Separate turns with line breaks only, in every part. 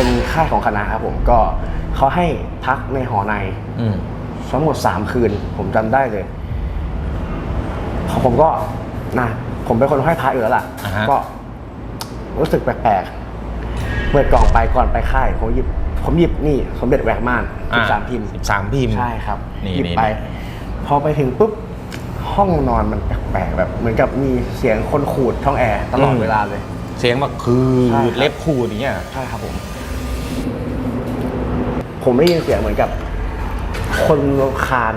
เป็นค่ายของคณะครับผมก็เขาให้พักในหอใน
อืม
ทั้งหมด3คืน ผมจำได้เลย ผมก็นะผมเป็นคนห้อยพระอยู่แล้วล่ะ
อ่าฮะ
ก็รู้สึกแปลกๆเปิดกล่องไปก่อนไปค่ายผมหยิบ ผมหยิบนี่สมเด็จแหวกม่านสิบสามพิมพ์
สิบสามพิมพ์
ใช่ครับ
นี่
หยิบ
นี่
ไป
นี่
พอไปถึงปุ๊บ ห้องนอนมันแปลกๆแบบ เหมือนกับมีเสียงคนขูดช่องแอร์ตลอดเวลาเลย
เสียงแบบคือ
ใช่ครับ
เล็บขูดอย่างเงี้ย
ใช่ครับผม ผมได้ยินเสียงเหมือนกับ คนคาน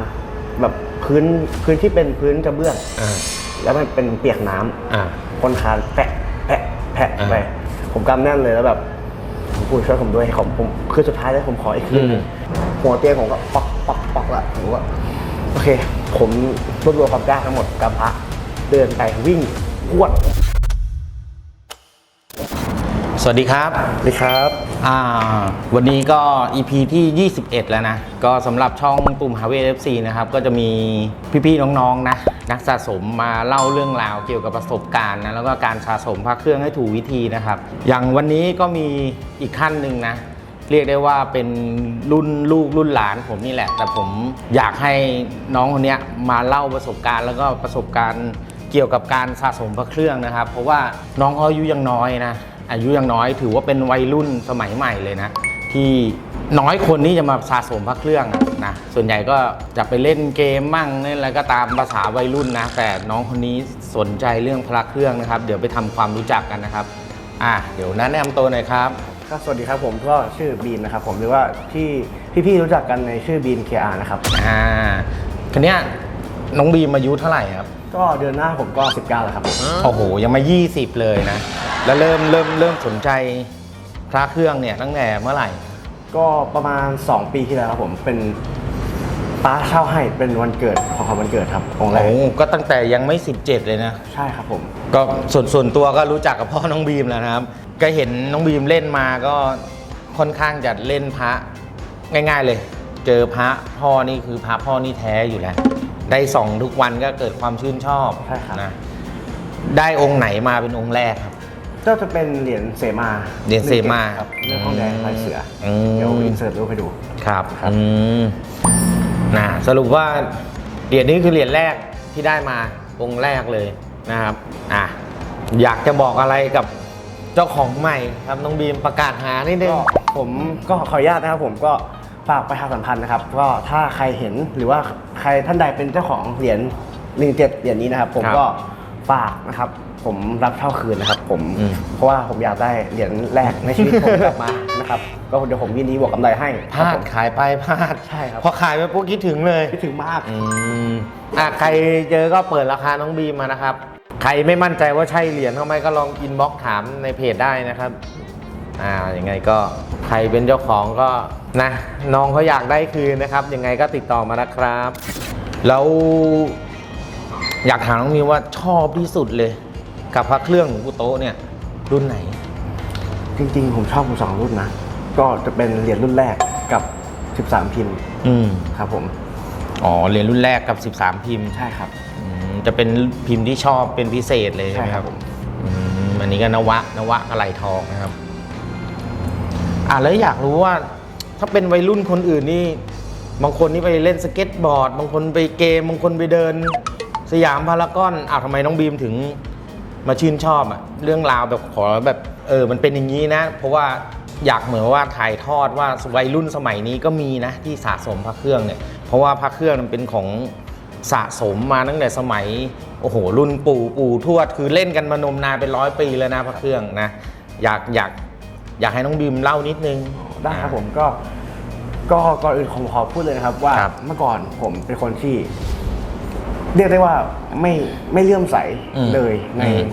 แบบพื้นพื้นที่เป็นพื้นกระเบื้อง
อ่า
แล้วมันเป็นเปียกน้ำ
อ่า
คนคานแปะแปะแปะ
อ่า
ไปผมกำแน่นเลยแล้วแบบผมพูดช่วยผมด้วยผมผมคือสุดท้ายแล้วผมขออีกคืนหนึ่ง
อืม
หัวเตียงผมก็ปักปักปักละผมก็โอเค ผมรวบรวมความกล้าทั้งหมดกำพระเดินไปวิ่งพวด
สวัสดีครับ
สวัสดีครับ
อ่าวันนี้ก็ EP ที่ 21 แล้วนะ ก็สำหรับช่องปุ่ม h a r v e y FC นะครับ ก็จะมีพี่ๆน้องๆนะนักสะสมมาเล่าเรื่องราวเกี่ยวกับประสบการณ์นะแล้วก็การสะสมพระเครื่องให้ถูกวิธีนะครับ อย่างวันนี้ก็มีอีกขั้นหนึ่งนะ เรียกได้ว่าเป็นรุ่นลูกรุ่นหลานผมนี่แหละ แต่ผมอยากให้น้องคนเนี้ยมาเล่าประสบการณ์แล้วก็ประสบการณ์เกี่ยวกับการสะสมพระเครื่องนะครับ เพราะว่าน้องเขาอายุยังน้อยนะ อายุยังน้อยถือว่าเป็นวัยรุ่นสมัยใหม่เลยนะ ที่น้อยคนที่จะมาสะสมพระเครื่องอะนะส่วนใหญ่ก็จะไปเล่นเกมมั่งเล่นอะไรก็ตามภาษาวัยรุ่นนะ แต่น้องคนนี้สนใจเรื่องพระเครื่องนะครับ เดี๋ยวไปทำความรู้จักกันนะครับอะเดี๋ยวแนะนำตัวหน่อยครับ
ก็สวัสดีครับผมก็ชื่อบีนนะครับผมหรือว่าที่พี่ๆรู้จักกันในชื่อบีนเคอานะครับ
อ่าคันเนี้ยน้องบีมอายุเท่าไหร่ครับ
ก็เดือนหน้าผมก็ 19แล้วครับผม
โอ้โหยังไม่ 20 เลยนะ แล้วเริ่มเริ่มเริ่มสนใจพระเครื่องเนี่ยตั้งแต่เมื่อไหร่
ก็ประมาณ 2 ปีที่แล้วครับผมเป็นป้าเช่าให้เป็นวันเกิดของเขาวันเกิดครับองค์แร
โอ้
ก
ก็ตั้งแต่ยังไม่ 17 เลยนะ
ใช่ครับผม
ก็ส่วนส่วนตัวก็รู้จักกับพ่อน้องบีมแล้วนะครับ ก็เห็นน้องบีมเล่นมาก็ค่อนข้างจะเล่นพระง่าย ๆเลย เจอพระพ่อนี่คือพระพ่อนี่แท้อยู่แล้ว ได้ส่องทุกวันก็เกิดความชื่นชอบ
ใช่ครับ
นะ ได้องค์ไหนมาเป็นองค์แรกครับ
ก็จะเป็นเหรียญเสมา
เหรียญเสมา
ครับเรื่องทองแดงลายเสืออ
ม
เดี๋ยวอินเสิร์ตรูปให้ดู
ครับ
ครับ
อืมนะสรุปว่าเหรียญนี้คือเหรียญแรกที่ได้มาองค์แรกเลยนะครับอะอยากจะบอกอะไรกับเจ้าของใหม่ครับน้องบีมประกาศหานิดนึง
ก็ผมก็ขออนุญาตนะครับผมก็ฝากประชาสัมพันธ์นะครับ ก็ถ้าใครเห็นหรือว่าใครท่านใดเป็นเจ้าของเหรียญหนึ่งเจ็ดเหรียญนี้นะครับ ผม
ครับ
ก็ฝากนะครับ ผมรับเช่าคืนนะครับผม
อืม
เพราะว่าผมอยากได้เหรียญแรกในชีวิตผมกลับมานะครับ ก็เดี๋ยวผมยินดีบวกกำไรให้
พ
ครับ
ลา
ผ
ด
ม
ขายไปพลาด
ใช่ครับ
พอขายไปปุ๊บคิดถึงเลย
คิดถึงมาก
อืมอะใครเจอก็เปิดราคาน้องบีมมานะครับ ใครไม่มั่นใจว่าใช่เหรียญเขาไหมก็ลองอินบ็อกถามในเพจได้นะครับ อ่ายังไงก็ใครเป็นเจ้าของก็นะน้องเขาอยากได้คืนนะครับ ยังไงก็ติดต่อมานะครับ แล้ว อยากถามน้องมิวว่าชอบที่สุดเลย กับพระเครื่องหลวงปู่โตะเนี่ยรุ่นไหน
จริงๆ ผมชอบผมสองรุ่นนะ ก็จะเป็นเหรียญรุ่นแรกกับ 13 พิมพ์
อืม
ครับผม
อ๋อเหรียญรุ่นแรกกับ 13 พิมพ์
ใช่ครับ
อืมจะเป็นพิมพ์ที่ชอบเป็นพิเศษเลยใช่ไหม
ใช่
ค
ครั
รับบ
ผม
อืมอันนี้ก็นวะนวะกระไหลทองนะครับ อะแล้วอยากรู้ว่า ถ้าเป็นวัยรุ่นคนอื่นนี่ บางคนนี่ไปเล่นสเก็ตบอร์ด บางคนไปเกม บางคนไปเดิน สยามพารากอนอ้าวทำไมน้องบีมถึง มาชื่นชอบอะเรื่องราวแบบขอแบบเออมันเป็นอย่างนี้นะ เพราะว่าอยากเหมือนว่าถ่ายทอดว่าวัยรุ่นสมัยนี้ก็มีนะที่สะสมพระเครื่องเนี่ย เพราะว่าพระเครื่องมันเป็นของสะสมมาตั้งแต่สมัยโอ้โหรุ่นปู่ปู่ทวดคือเล่นกันมานมนานเป็นร้อยปีแล้วนะพระเครื่องนะอยากอยากอยากให้น้องบีมเล่านิดนึง
ได้ครับผมก็ก็ก่อนอื่นผมขอพูดเลยนะครับว่า
ครับ
เมื่อก่อนผมเป็นคนที่ เรียกได้ว่าไม่ไม่เลื่อมใส
อืม
เลยใน
อืม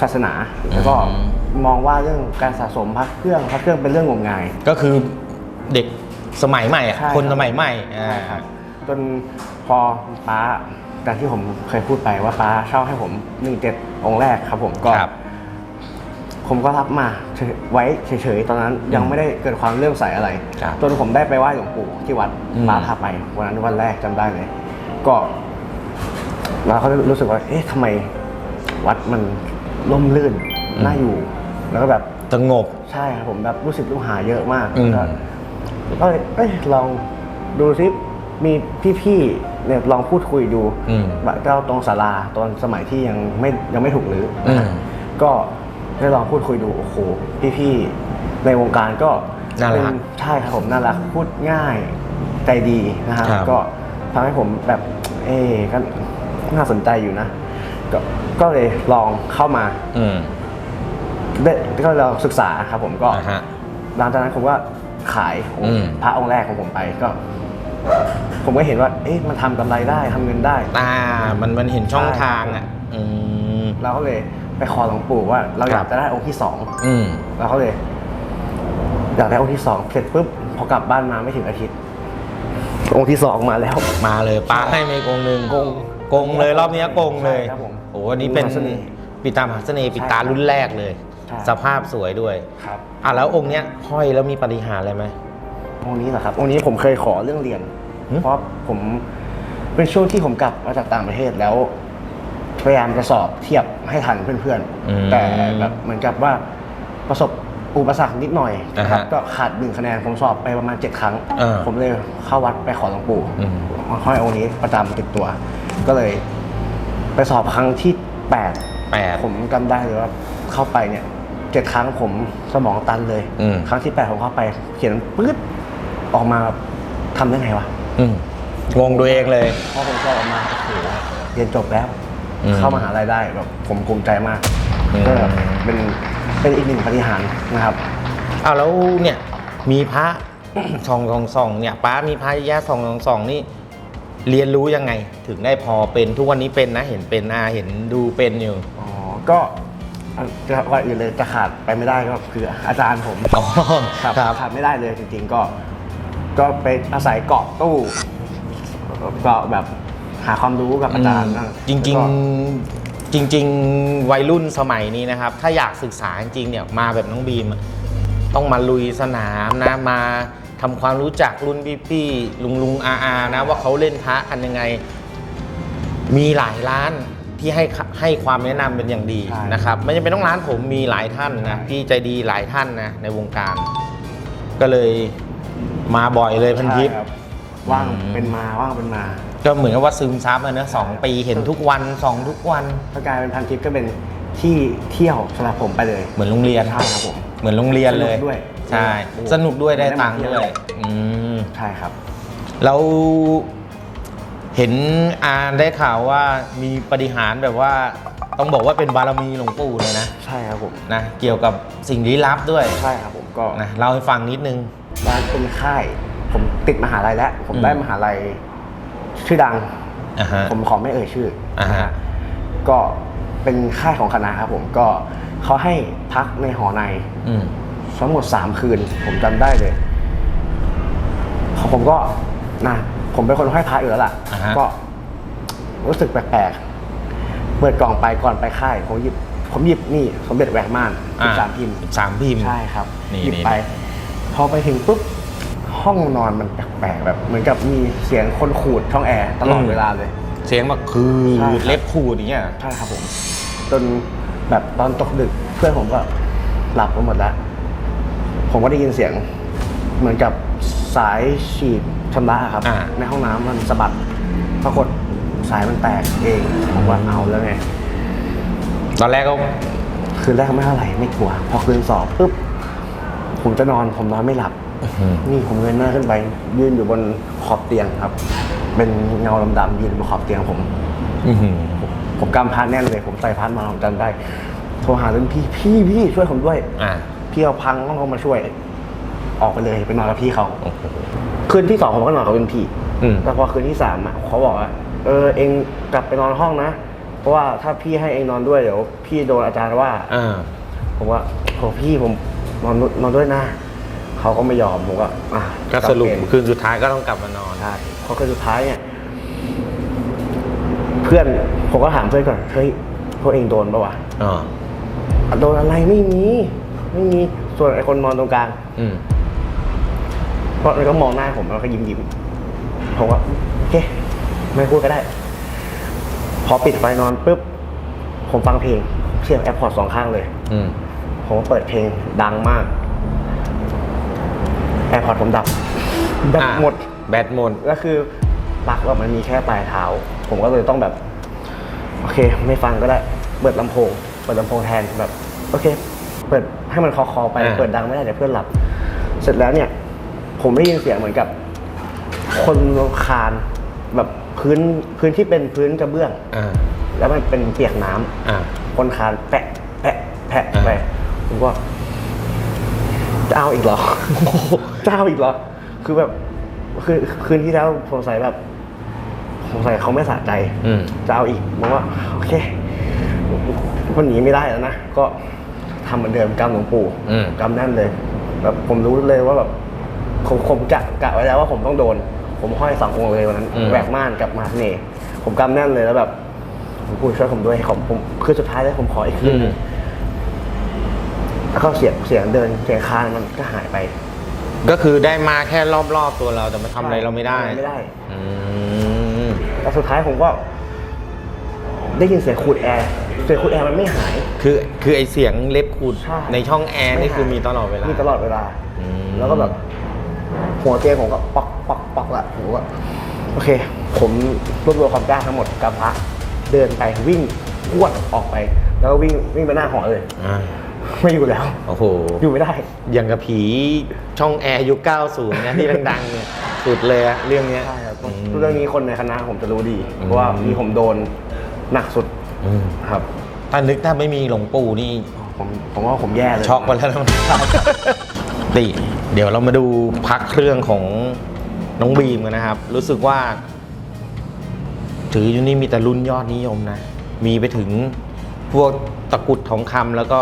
ศาสนา แล้วก็
อืม
มองว่าเรื่องการสะสมพระเครื่องพระเครื่องเป็นเรื่องงมงาย
ก็คือเด็กสมัยใหม่อะ
ใช่
คน
ครับ
สมัยใหม่อ่า
จนพอป้าการที่ผมเคยพูดไปว่าป้าเช่าให้ผมหนึ่งเจ็ดองค์แรกครับผมก็
ครับ
ผมก็รับมาเฉยไว้เฉยๆ ตอนนั้นยังไม่ได้เกิดความเลื่อมใสอะไร
ครับ
จนผมได้ไปไหว้หลวงปู่ที่วัด
อืม
ป้าพาไปวันนั้นวันแรกจำได้เลย ก็แล้ว เขารู้สึกว่า เอ๊ะทำไมวัดมันร่มรื่นน่าอยู่ แล้วก็แบบ
สงบ
ใช่ครับผมแบบรู้สึกลูกหาเยอะมาก
อืม
แล้วก็เลยเอ้ยลองดูซิมีพี่ๆเนี่ยลองพูดคุยดู
อืม
แบบก็ตรงศาลาตอนสมัยที่ยังไม่ยังไม่ถูกรื้ออ
อืม
ก็ได้ลองพูดคุยดูโอ้โหพี่ๆในวงการก็
น่ารัก
เป็นใช่ครับผมน่ารักพูดง่ายใจดีนะฮะ
ครับ
ก็ทำให้ผมแบบ เอ๊ะก็ น่าสนใจอยู่นะก็ก็เลยลองเข้ามา
อืม
ได้ก็ลองศึกษาครับผมก็
อ่าฮะ
หลังจากนั้นผมก็ขายองค์
อืม
พระองค์แรกของผมไปก็ ผมก็เห็นว่า เอ๊ะมันทำกำไรได้ทำเงินได้
อ่ามันมันเห็นช่อง
ใช่
ทางอะ อืม
เราก็เลยไปขอหลวงปู่ว่า เราอยา
ครั
ก
บ
จะได้องค์ที่สอง
อืม
เราก็เลย อยากได้องค์ที่สองเสร็จปุ๊บพอกลับบ้านมาไม่ถึงอาทิตย์ องค์ที่สองมาแล้ว
มาเลยป้าให้มาอีกองค์หนึ่ง
กง
กงเลยรอบเนี้ยกงเลย
ใช่ครับผม
โอ้โหอันนี้เป็น
มหาเสน่ห์
ปิดตามหาเสน่ห์ปิดตา
ใช่ครับ
รุ่นแรกเลย
ใช่
สภาพสวยด้วย
ครับ
อะแล้วองค์เนี้ยห้อยแล้วมีปฏิหารย์อะไรไหม
องค์นี้เหรอครับองค์นี้ผมเคยขอเรื่องเรียน
หึ
เพราะผมเป็นช่วงที่ผมกลับมาจากต่างประเทศแล้วพยายามจะสอบเทียบให้ทันเพื่อน
อืม
ๆ แต่แบบเหมือนกับว่าประสบอุปสรรคนิดหน่อยนะครับ
อ่าฮะ
ก็ขาดหนึ่งคะแนนผมสอบไปประมาณ7ครั้ง
อ่า
ผมเลยเข้าวัดไปขอหลวงปู่
อืม
ห้อยองค์นี้ประจำติดตัว ก็เลยไปสอบครั้งที่8
แปด
ผมจำได้เลยว่าเข้าไปเนี่ยเจ็ดครั้งผมสมองตันเลย
อืม
ครั้งที่แปดผมเข้าไป เขียนปื๊ดออกมาทำได้ไงวะ
อืมงงตัวเองเลย
พอผมสอบออกมาโอ้โหเรียนจบแล้ว
อืม
เข้ามหาลัยได้แบบผมภูมิใจมาก
อืม
ก็แบบเป็นเป็นอีกหนึ่งปฏิหารย์นะครับ
อ้าวแล้วเนี่ย มีพระสองสองสองเนี่ยป้ามีพระยะสองสองสองนี่ เรียนรู้ยังไง ถึงได้พอเป็นทุกวันนี้เป็นนะ เห็นเป็นอาเห็นดูเป็นอยู่
อ๋อ ก็อันจะก่อนอื่นเลยจะขาดไปไม่ได้ก็คืออาจารย์ผม
อ๋อ
ครับ
ครับ
ขาดไม่ได้เลยจริงๆก็ ก็ไปอาศัยเกาะตู้ก็แบบหาความรู้กับอาจารย์นะ
จริง
แล้วก็
ๆจริง ๆ วัยรุ่นสมัยนี้นะครับ ถ้าอยากศึกษาจริงๆเนี่ยมาแบบน้องบีมอะต้องมาลุยสนามนะมา ทำความรู้จักรุ่นพี่ๆลุงลุงอาอานะว่าเขาเล่นพระกันยังไง มีหลายร้านที่ให้ให้ความแนะนำเป็นอย่างดี
ใช่
นะครับไม่จำเป็นต้องร้านผมมีหลายท่านนะพี่ใจดีหลายท่านนะในวงการ ก็เลยมาบ่อยเลยพันทิพย์
ใช่ครับว่าง
อืม
เป็นมาว่างเป็นมา
ก็เหมือนกับว่าซึมซับอะเนอะสองปีเห็นทุกวันสองทุกวัน
ถ้ากลายเป็นพันทิปก็เป็นที่เที่ยวสำหรับผมไปเลย
เหมือนโรงเรียน
ใช่ครับผม
เหมือนโรงเรียนเลย
สนุกด้วย
ใช่
โอ้
สนุกด้วยได้
ได้มา
ตังค์
เที่ยว
ด้วยอืม
ใช่ครับ
แล้วเห็นอาได้ข่าวว่ามีปฏิหารย์แบบว่า ต้องบอกว่าเป็นบารมีหลวงปู่เลยนะ
ใช่ครับผม
นะเกี่ยวกับสิ่งลี้ลับด้วย
ใช่ครับผมก็
นะเล่าให้ฟังนิดนึง
ร้านเป็นค่าย ผมติดมหาลัยแล้ว ผม
อืม
ได้มหาลัยชื่อดัง
อ่าฮะ
ผมขอไม่เอ่ยชื่ออา
ฮะ
นะฮะก็เป็นค่ายของคณะครับผมก็เขาให้พักในหอใน
อืม
ทั้งหมด 3 คืน ผมจำได้เลย ผมก็นะผมเป็นคนห้อยพระอยู่แล้วล่ะ
อ่าฮะ
ก็รู้สึกแปลกๆ เปิดกล่องไปก่อนไปค่าย ผมหยิบ ผมหยิบนี่สมเด็จแหวนม่านสิบสามพิมพ์
สามพิมพ์
ใช่ครับ
นี่
หยิบ
นี่
ไปพอไปถึงปุ๊บ ห้องนอนมันแปลกๆแบบ เหมือนกับมีเสียงคนขูดช่องแอร์ตลอดเวลาเลย
เสียงแบบคือ
ใช่ครับ
เล็บขูดอย่างเงี้ย
ใช่ครับผม จนแบบตอนตกดึกเพื่อนผมก็หลับไปหมดแล้ว ผมก็ได้ยินเสียง เหมือนกับสายฉีดชำระอะครับ
อ่า
ในห้องน้ำมันสะบัดปรากฏสายมันแตกเองผมว่าเอาแล้วไง
ตอนแรกก็
คืนแรกไม่เท่าไหร่ไม่กลัว พอคืนสอบปุ๊บผมจะนอนผมนอนไม่หลับ นี่ผมเงยหน้าขึ้นไป ยืนอยู่บนขอบเตียงครับ เป็นเงาดำๆยืนบนขอบเตียงผม
อื้อหือ
ผมกำพันแน่นเลย ผมใส่พันมาผมจำได้ โทรหารุ่นพี่พี่พี่ช่วยผมด้วย
อ่า
พี่เอาพังต้องเขามาช่วย ออกไปเลยไปนอนกับพี่เขา
โอ้โห
คืนที่สองผมก็นอนกับรุ่นพี่
อืม
แต่พอคืนที่สามอะเขาบอกว่าเออเองกลับไปนอนห้องนะ เพราะว่าถ้าพี่ให้เองนอนด้วยเดี๋ยวพี่โดนอาจารย์ว่า
อ่า
ผมว่าโอ้พี่ผมนอนนอนด้วยนะเขาก็ไม่ยอมผมก็อะ
ก็สรุป
จำเป็น
คืนสุดท้ายก็ต้องกลับมานอน
ใช่พอคืนสุดท้ายเนี่ย เพื่อนผมก็ถามเพื่อนก่อนเฮ้ยพวกเองโดนปะวะ
อ๋อ
โดนอะไรไม่มี ไม่มีส่วนไอ้คนนอนตรงกลาง
อืม
เพราะมันก็มองหน้าผมแล้วก็ยิ้มยิ้มผมว่าโอเคไม่พูดก็ได้ พอปิดไฟนอนปุ๊บผมฟังเพลงเสียบแอร์พอร์ตสองข้างเลย
อืม
ผมก็เปิดเพลงดังมากร์พอร์ตผมดับแบต
อะ
หมด
แบตหมด
ก็คือปลั๊กว่ามันมีแค่ปลายเท้า ผมก็เลยต้องแบบ โอเค ไม่ฟังก็ได้ เปิดลำโพง เปิดลำโพงแทนแบบ โอเค เปิดให้มันคอคอๆไป
อ่า
เปิดดังไม่ได้เดี๋ยวเพื่อนหลับ เสร็จแล้วเนี่ย ผมได้ยินเสียงเหมือนกับ คนคานแบบพื้นพื้นที่เป็นพื้นกระเบื้อง
อ่า
แล้วมันเป็นเปียกน้ำ
อ่า
คนคานแปะ แปะ แปะ
อ่า
ไปผมก็จะเอาอีกเหรอ จะเอาอีกเหรอ คือแบบ คือคืนที่แล้วสงสัยแบบสงสัยเขาไม่สะใจ
อืม
จะเอาอีกผมว่าโอเคมันหนีไม่ได้แล้วนะ ก็ ทำเหมือนเดิมกำหลวงปู่
อืม
กำแน่นเลยแบบผมรู้เลยว่าแบบผมผมกะกะไว้แล้วว่าผมต้องโดน ผมห้อยสององค์เลยวันนั้น
อืม
แหวกม่านกับมหาเสน่ห์ผมกำแน่นเลยแล้วแบบหลวงปู่ช่วยผมด้วยผมผมคือสุดท้ายแล้วผมขออีกคื
อื
น
ม
แล้วก็เสียงเสียงเดินเสียงคานมันก็หายไป
ก็คือได้มาแค่รอบๆตัวเราแต่มาทำอะไรเราไม่ได้
ทำอะไม่ได้
อืม
แล้วสุดท้ายผมก็ ได้ยินเสียงขูดแอร์เสียงขูดแอร์มันไม่หาย
คือคือไอเสียงเล็บขูด
ใช่
ในช่องแอร์นี่คือมีตลอดเวลา
มีตลอดเวลา
อืม
แล้วก็แบบหัวเตียงผมก็ปักปักปักละผมก็โอเค ผมรวบรวมความกล้าทั้งหมดกับพระเดินไปวิ่งพรวดออกไป แล้วก็วิ่งวิ่งไปหน้าหอเลย
อ่า
ไม่อยู่แล้ว
โอ้โห
อยู่ไม่ได้
อย่างกับผีช่องแอร์ยุค90เนี่ยที่ดังๆเนี่ยสุดเลยอะเรื่องเนี้ย
ใช่ครับ
อืม
เรื่องนี้คนในคณะผมจะรู้ดี
อืม
เพราะว่ามีผมโดน หนักสุด
อืม
ครับ
ถ้านึกถ้าไม่มีหลวงปู่นี่
ผมผมว่าผมแย่เลย
ช็อกไปแล้วนะติเดี๋ยวเรามาดูพักเครื่องของน้องบีมกันนะครับ รู้สึกว่า ถืออยู่นี่มีแต่รุ่นยอดนิยมนะ มีไปถึงพวกตะกรุดทองคำแล้วก็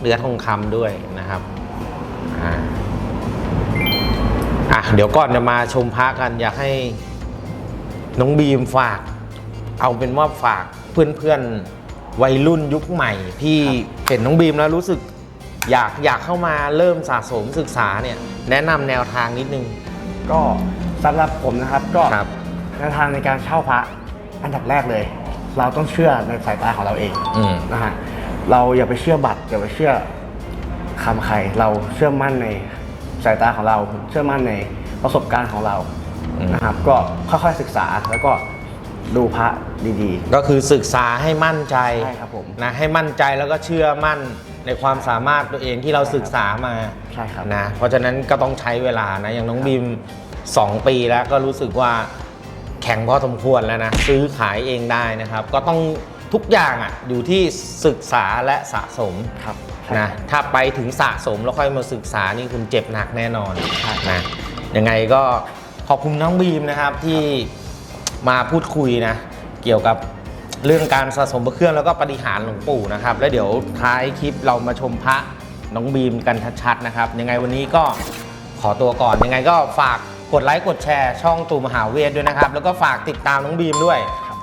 เนื้อทองคำด้วยนะครับอ่าอะเดี๋ยวก่อนจะมาชมพระกันอยากให้น้องบีมฝาก เอาเป็นว่าฝากเพื่อนๆวัยรุ่นยุคใหม่ที่เห็นน้องบีมแล้วรู้สึกอยากอยากเข้ามาเริ่มสะสมศึกษาเนี่ยแนะนำแนวทางนิดนึง
ก็สำหรับผมนะครับก็
ครับ
แนวทางในการเช่าพระอันดับแรกเลย เราต้องเชื่อในสายตาของเราเอง
อืม
นะฮะเราอย่าไปเชื่อบัตรอย่าไปเชื่อคำใครเราเชื่อมั่นในสายตาของเรา เชื่อมั่นในประสบการณ์ของเรา
อืม
นะครับ ก็ค่อยๆศึกษาแล้วก็ ดูพระดี
ก็คือศึกษาให้มั่นใจ
ใช่ครับผม
นะให้มั่นใจแล้วก็เชื่อมั่นในความสามารถตัวเองที่เราศึกษามา
ๆใช่ครับ
นะเพราะฉะนั้นก็ต้องใช้เวลานะอย่างน้องบีม 2 ปีแล้วก็รู้สึกว่าแข็งพอสมควรแล้วนะซื้อขายเองได้นะครับ ก็ต้องทุกอย่างอะอยู่ที่ศึกษาและสะสม
ครับใช่
นะถ้าไปถึงสะสมแล้วค่อยมาศึกษานี่คุณเจ็บหนักแน่นอน
ใช่
นะยังไงก็ขอบคุณน้องบีมนะครับที่ มาพูดคุยนะ เกี่ยวกับเรื่องการสะสมพระเครื่องแล้วก็ปฏิหารหลวงปู่นะครับ แล้วเดี๋ยวท้ายคลิปเรามาชมพระน้องบีมกันชัดๆนะครับ ยังไงวันนี้ก็ขอตัวก่อน ยังไงก็ฝากกดไลค์กดแชร์ช่องตู่มหาเวทด้วยนะครับ แล้วก็ฝากติดตามน้องบีมด้วย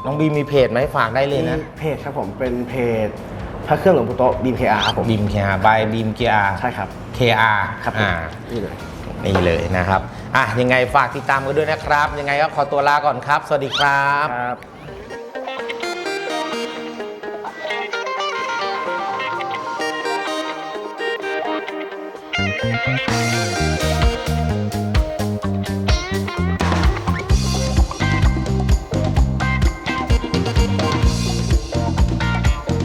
น้องบีมมีเพจไหมฝากได้เลยนะ
มีเพจครับผมเป็นเพจ พระเครื่องหลวงปู่โตะบีมเคอาร์ครับผม
บีมเคอาบายบีมเกียร์
ใช่ครับ
KR
ครับผม
อ่า
นี่เลย
นี่เลยนะครับอะยังไงฝากติดตามกันด้วยนะครับ ยังไงก็ขอตัวลาก่อนครับ สวัสดีครับ
ครับ